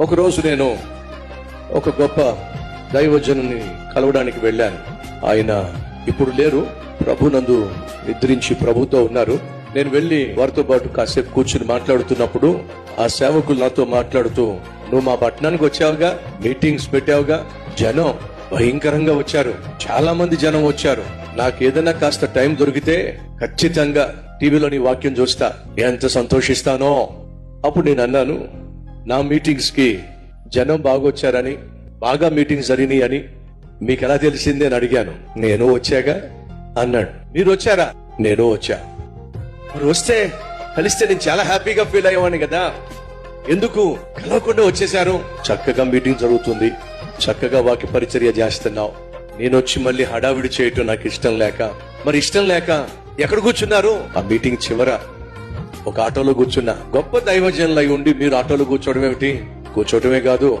ఒకరోజు నేను ఒక గొప్ప దైవజనుని కలవడానికి వెళ్ళాను. ఆయన ఇప్పుడు లేరు. ప్రభునందు నిద్రించి ప్రభుతో ఉన్నారు. నేను వెళ్ళి వారితో పాటు కాసేపు కూర్చుని మాట్లాడుతున్నప్పుడు ఆ సేవకులు నాతో మాట్లాడుతూ నువ్వు మా పట్టణానికి వచ్చావుగా? మీటింగ్స్ పెట్టావుగా? జనం భయంకరంగా వచ్చారు. చాలా మంది జనం వచ్చారు. నాకు ఏదైనా కాస్త టైం దొరికితే ఖచ్చితంగా టీవీలోని వాక్యం చూస్తా. ఎంత సంతోషిస్తానో? అప్పుడు నేను అన్నాను నా మీటింగ్స్కి జనం బాగొచ్చారని బాగా మీటింగ్స్ జరిగినాయి అని మీకు ఎలా తెలిసింది అని అడిగాను. నేను వచ్చాగా? అన్నాడు. మీరు వచ్చారా నేను వచ్చా. మీరు వస్తే కలిస్తే నేను చాలా హ్యాపీగా ఫీల్ అయ్యేవాడిని కదా. ఎందుకు? కలవకుండా వచ్చేసారు చక్కగా మీటింగ్ జరుగుతుంది. చక్కగా వాక్య పరిచర్య చేస్తున్నావు. నేను వచ్చి మళ్ళీ హడావిడి చేయటం నాకు ఇష్టం లేక. మరి ఇష్టం లేక ఎక్కడ కూర్చున్నారు? ఆ మీటింగ్ చివర. ఒక ఆటోలో కూర్చున్న. గొప్ప దైవజనులై ఉండి మీరు ఆటోలో కూర్చోవడం ఏమిటి? కూర్చోవడమే కాదు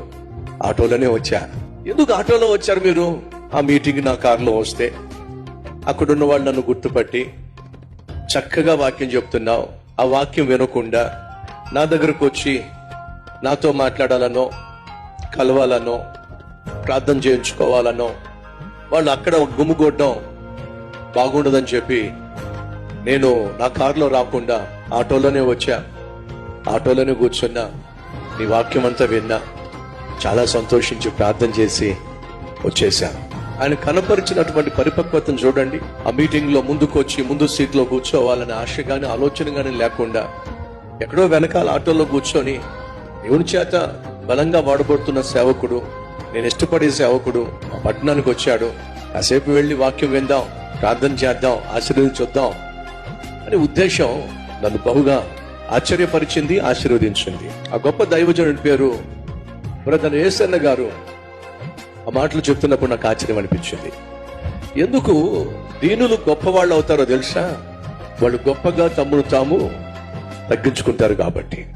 ఆటోలోనే వచ్చా. ఎందుకు ఆటోలో వచ్చారు మీరు? ఆ మీటింగ్ నా కారులో వస్తే. అక్కడున్న వాళ్ళు నన్ను గుర్తుపట్టి చక్కగా వాక్యం చెప్తున్నావు. ఆ వాక్యం వినకుండా నా దగ్గరకు వచ్చి నాతో మాట్లాడాలనో కలవాలనో ప్రార్థన చేయించుకోవాలనో వాళ్ళు అక్కడ గుమ్ముగొట్టడం బాగుండదని చెప్పి నేను నా కారులో రాకుండా ఆటోలోనే వచ్చా. ఆటోలోనే కూర్చున్నా. నీ వాక్యం అంతా విన్నా. చాలా సంతోషించి ప్రార్థన చేసి వచ్చేశాను ఆయన కనపరిచినటువంటి పరిపక్వతను చూడండి. ఆ మీటింగ్లో ముందుకు వచ్చి ముందు సీట్లో కూర్చోవాలని ఆశ గాని ఆలోచన గాని లేకుండా ఎక్కడో వెనకాల ఆటోలో కూర్చొని దేవుని చేత బలంగా వాడబడుతున్న సేవకుడు నేను ఇష్టపడే సేవకుడు మా పట్టణానికి వచ్చాడు. కాసేపు వెళ్ళి వాక్యం విందాం ప్రార్థన చేద్దాం ఆశీర్వదించొద్దాం అనే ఉద్దేశం నన్ను బహుగా ఆశ్చర్యపరిచింది ఆశీర్వదించింది. ఆ గొప్ప దైవజనుడి పేరు బ్రదర్ ఏసన్న గారు ఆ మాటలు చెప్తున్నప్పుడు నాకు ఆశ్చర్యం అనిపించింది. ఎందుకు దీనులు గొప్పవాళ్ళు అవుతారో తెలుసా? వాళ్ళు గొప్పగా తమ్మును తాము తగ్గించుకుంటారు కాబట్టి.